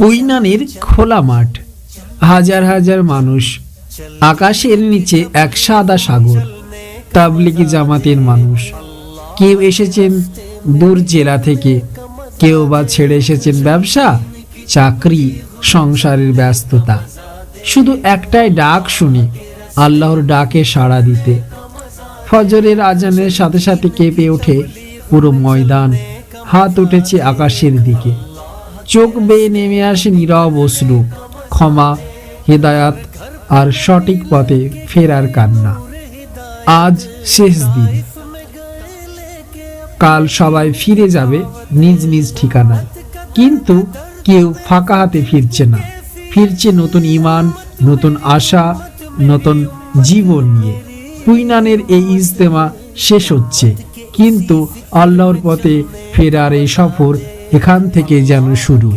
পুইনানের খোলা মাঠ। হাজার হাজার মানুষ। আকাশের নিচে এক সাদা সাগর। তাবলিগি জামাতের মানুষ। কেউ এসেছেন দূর জেলা থেকে। কেউ বা ছেড়ে এসেছেন ব্যবসা, চাকরি, সংসারের ব্যস্ততা। শুধু একটাই ডাক শুনি, আল্লাহর ডাকে সাড়া দিতে। ফজরের আজানের সাথে সাথে কেঁপে ওঠে পুরো ময়দান। হাত উঠেছে আকাশের দিকে। চোখ বেয়ে নেমে আসে নীরব অশ্রু ক্ষমা হেদায়াত আর সঠিক পথে ফেরার কান্না। আজ শেষ দিন। কাল সবাই ফিরে যাবে নিজ নিজ ঠিকানায়। কিন্তু কেউ ফাঁকা হাতে ফিরছে না। ফিরছে নতুন ইমান নতুন আশা, নতুন জীবন নিয়ে। কুইনানের এই ইজতেমা শেষ হচ্ছে। কিন্তু আল্লাহর পথে ফেরার এই সফর এখান থেকে যেন শুরু।